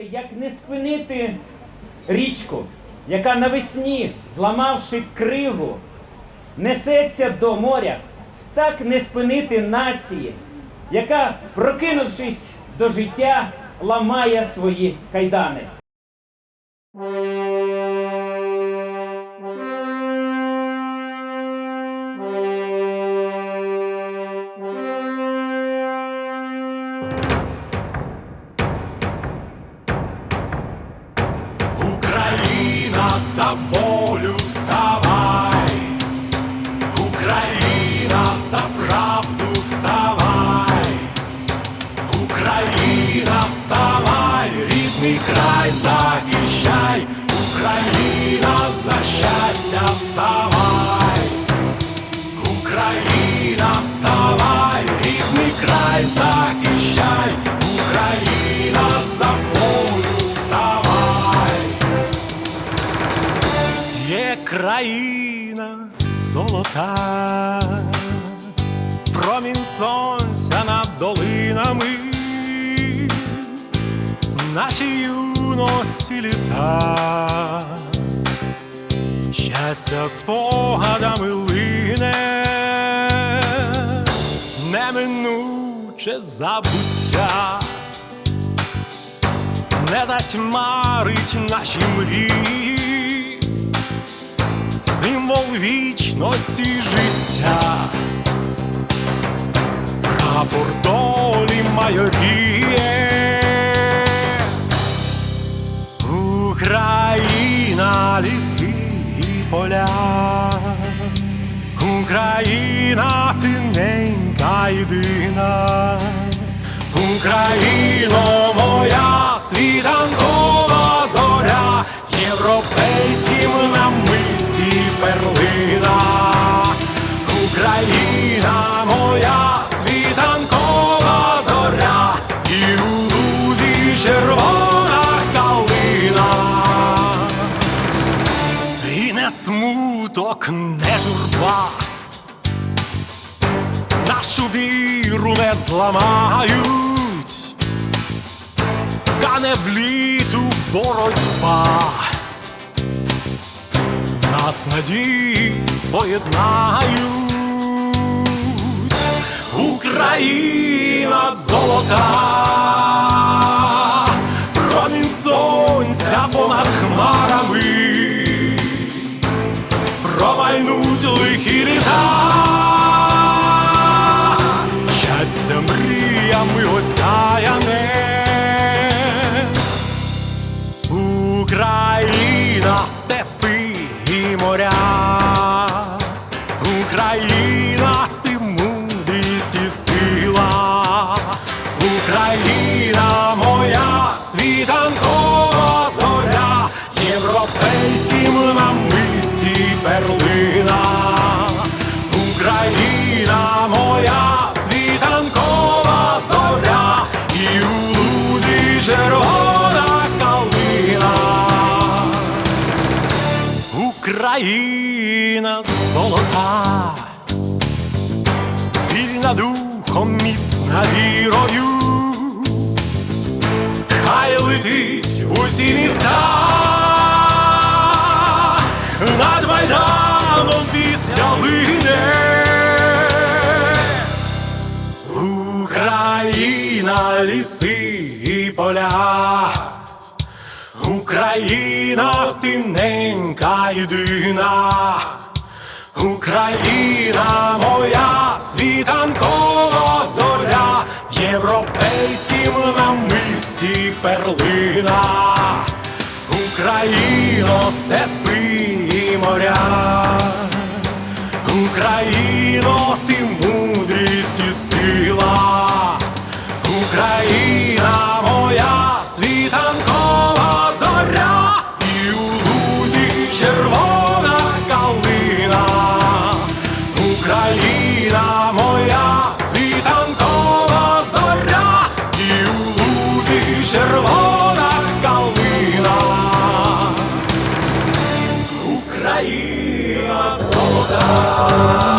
Як не спинити річку, яка навесні, зламавши кригу, несеться до моря, так не спинити нації, яка, прокинувшись до життя, ламає свої кайдани. за волю вставай, Україна за правду вставай, Україна вставай, рідний край захищай, Україна за щастя вставай, Країна золота, промінь сонця над долинами, наче юності літа, щастя спогадами лине, неминуче забуття. Не затьмарить наші мрії, символ вічності життя, прапор долі майоріє, Україна, ліси і поля, Україна, ти ненька єдина. Україно моя не смуток, не журба. Нашу віру не зламають, кане в літу боротьба, нас надії поєднають, Україна золота, червона калина. Україна золота, вільна духом міцна вірою, хай летить в усі міста, над майданом пісня лине. Україна, ліси поля. Україна, ти ненька єдина, Україна моя світанкова зоря, в європейським намисті перлина, Україно, степи і моря, Україно, ти мудрість і сила. Україна Україна золота.